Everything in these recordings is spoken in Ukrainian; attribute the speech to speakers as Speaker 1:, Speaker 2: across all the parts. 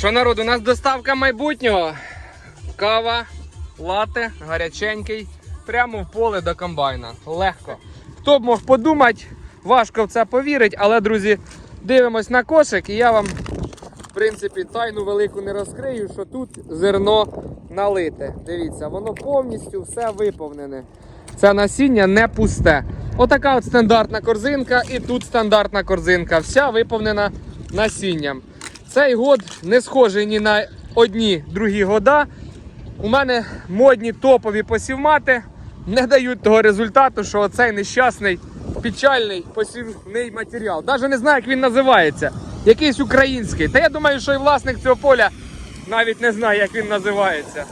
Speaker 1: Що народ, у нас доставка майбутнього. Кава, лате, гаряченький. Прямо в поле до комбайна. Легко. Хто б мог подумати, важко в це повірить, але, друзі, дивимось на кошик і я вам, в принципі, тайну велику не розкрию, що тут зерно налите. Дивіться, воно повністю все виповнене. Це насіння не пусте. Отака от стандартна корзинка, і тут стандартна корзинка. Вся виповнена насінням. Цей год не схожий ні на одні другі года. У мене модні топові посівмати не дають того результату, що оцей нещасний печальний посівний матеріал. Навіть не знаю, як він називається. Якийсь український. Та я думаю, що і власник цього поля навіть не знає, як він називається.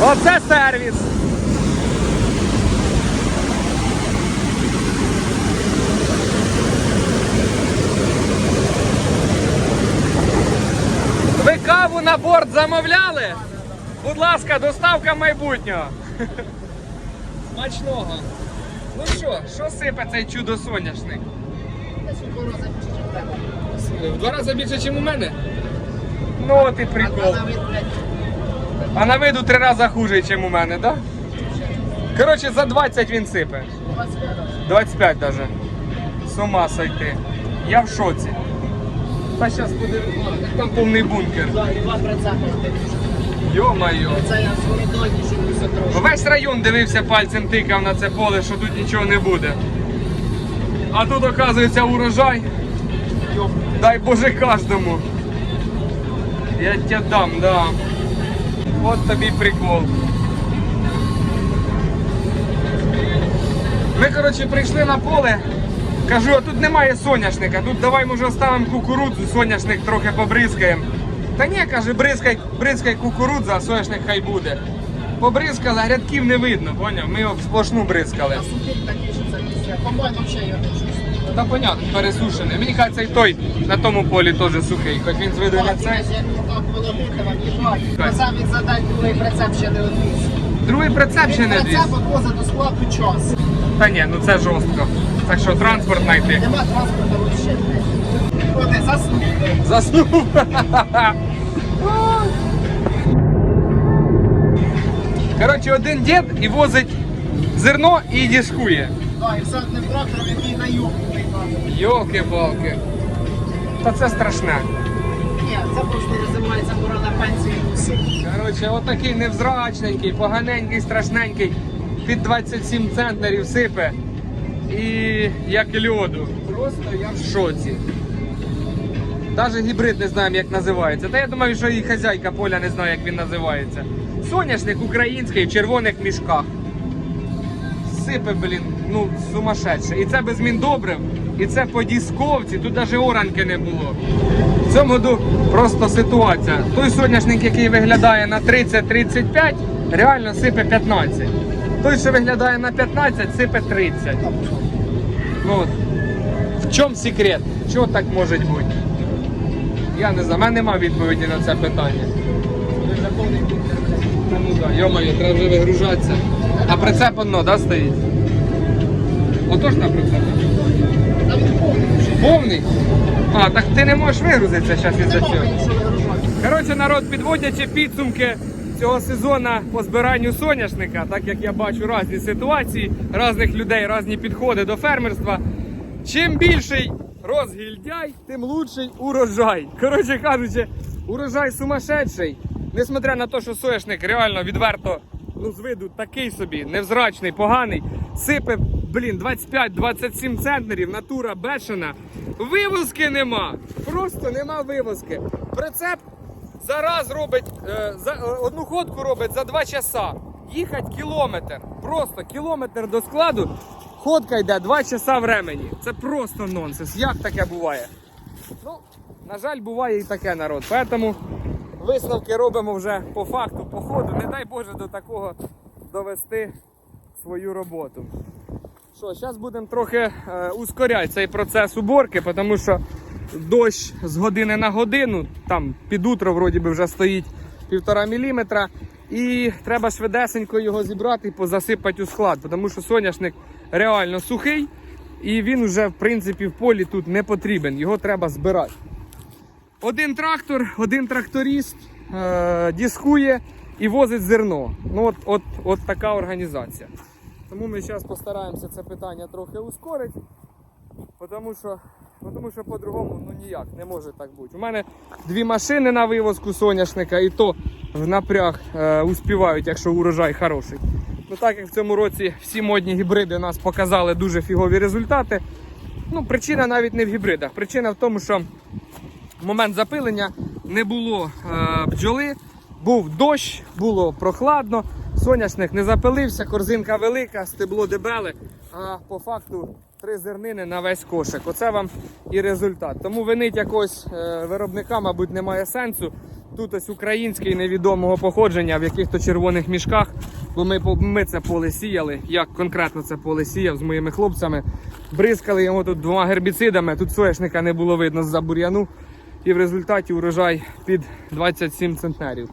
Speaker 1: Оце сервіс. На борт замовляли? Будь ласка, доставка майбутнього. Смачного. Ну що, що сипе цей чудо соняшник? В два рази більше, ніж у мене? Ну от і прикол. А на виду три рази хуже, ніж у мене, так? Да? Коротше, за 20 він сипе. 25 даже. З ума сойти. Я в шоці. Та зараз буде. Там повний бункер. Йо-майо. Весь район дивився пальцем тикав на це поле, що тут нічого не буде. А тут, оказується, урожай. Дай Боже кожному. Я тебе дам, да. От тобі прикол. Ми, коротше, прийшли на поле. Кажу, а тут немає соняшника. Тут давай може оставимо кукурудзу, соняшник трохи побризкаємо. Та ні, каже, бризкай, бризкай кукурудза, а соняшник хай буде. Побризкали, а рядків не видно, поняв? Ми його сплошну бризкали.
Speaker 2: А сухий такий, що це після. Комбайн взагалі його не.
Speaker 1: Та понятно, пересушений. Мені кажеться, і той на тому полі теж сухий, хоч він з виду не цей.
Speaker 2: Задай другий прицеп ще не одвіз.
Speaker 1: Другий прицеп ще не двіз.
Speaker 2: Прицеп відвозить до складу час.
Speaker 1: Та ні, ну це жорстко. Так що транспорт знайти.
Speaker 2: Нема транспорту вообще. Оди, заснув.
Speaker 1: Заснув. Коротше, один дід і возить зерно і дискує.
Speaker 2: Так, і все одним трактором, який на виймав.
Speaker 1: Йолки-палки. Та це страшне.
Speaker 2: Ні, це просто називається пора на пенсію.
Speaker 1: Коротше, отакий невзрачненький, поганенький, страшненький. Під 27 центнерів сипе. І як льоду. Просто я в шоці. Навіть гібрид не знаємо, як називається. Та я думаю, що і хазяйка поля не знає, як він називається. Соняшник український в червоних мішках. Сипе, блін, ну сумасшедше. І це без міндобрив, і це по дісковці, тут навіть оранки не було. В цьому году просто ситуація. Той соняшник, який виглядає на 30-35, реально сипе 15. Той, що виглядає на 15, сипе 30. Ну, в чому секрет? Чого так може бути? Я не знаю, в мене немає відповіді на це питання. Та Ну да, йо-моє, треба вже вигружатися. А прицеп одно, да, стоїть? Отож на прицеп.
Speaker 2: Повний.
Speaker 1: А, так ти не можеш вигрузитися зараз цього.
Speaker 2: мені що вигружати.
Speaker 1: Коротше, народ, підводячи підсумки цього сезону по збиранню соняшника, так як я бачу різні ситуації, різних людей, різні підходи до фермерства. Чим більший розгільдяй, тим лучший урожай. Коротше кажучи, урожай сумасшедший. Несмотря на те, що соняшник реально відверто ну, з виду такий собі, невзрачний, поганий, сипе, блін, 25-27 центнерів, натура бешена. Вивозки нема. Просто нема вивозки. Прицеп зараз робить е, за, е, одну ходку робить за 2 часа. Їхать кілометр. Просто кілометр до складу. Ходка йде 2 часа времені. Це просто нонсенс. Як таке буває? Ну, на жаль, буває і таке народ. Поэтому висновки робимо вже по факту, по ходу. Не дай Боже до такого довести свою роботу. Що, зараз будемо трохи е, ускоряти цей процес уборки, тому що дощ з години на годину, там під утро вроді би вже стоїть півтора міліметра. І треба швидесенько його зібрати і позасипати у склад, тому що соняшник реально сухий. і він вже в принципі в полі тут не потрібен, його треба збирати. Один трактор, один тракторист е, дискує і возить зерно. Ну от, от, от така організація. Тому ми зараз постараємося це питання трохи ускорити, тому що, тому що по-другому ну ніяк не може так бути. У мене дві машини на вивозку соняшника, і то в напряг е, успівають, якщо урожай хороший. Ну так як в цьому році всі модні гібриди нас показали дуже фігові результати. Ну, причина навіть не в гібридах. Причина в тому, що в момент запилення не було е, бджоли, був дощ, було прохладно, соняшник не запилився, корзинка велика, стебло дебеле, а по факту три зернини на весь кошик. Оце вам і результат. Тому винить якогось е, виробника, мабуть, немає сенсу. Тут ось український невідомого походження в яких-то червоних мішках, бо ми, ми це поле сіяли. Я конкретно це поле сіяв з моїми хлопцями. Бризкали його тут двома гербіцидами, тут соняшника не було видно з-за бур'яну. І в результаті урожай під 27 центнерів.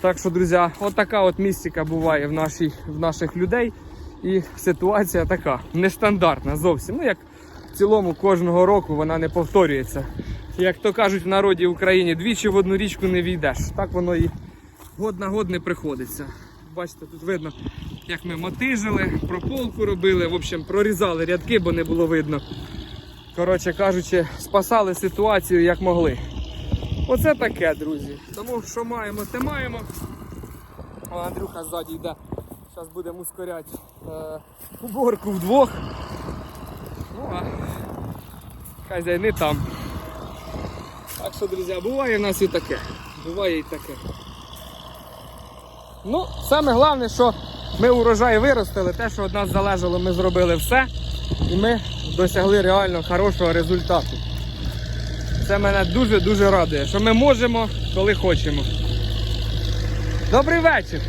Speaker 1: Так що, друзі, от от містика буває в, нашій, в наших людей. І ситуація така нестандартна зовсім. Ну, як в цілому кожного року вона не повторюється. Як то кажуть в народі в Україні, двічі в одну річку не війдеш. Так воно і год на год не приходиться. Бачите, тут видно, як ми мотижили, прополку робили, в общем, прорізали рядки, бо не було видно. Коротше кажучи, спасали ситуацію як могли. Оце таке, друзі. Тому що маємо, те маємо. О, Андрюха ззаді йде. Зараз будемо ускоряти е, уборку вдвох. Ну а хазяйни там. Так що, друзі, буває в нас і таке. Буває і таке. Ну, саме головне, що ми урожай виростили, те, що від нас залежало, ми зробили все. І ми досягли реально хорошого результату. Це мене дуже-дуже радує, що ми можемо, коли хочемо. Добрий вечір!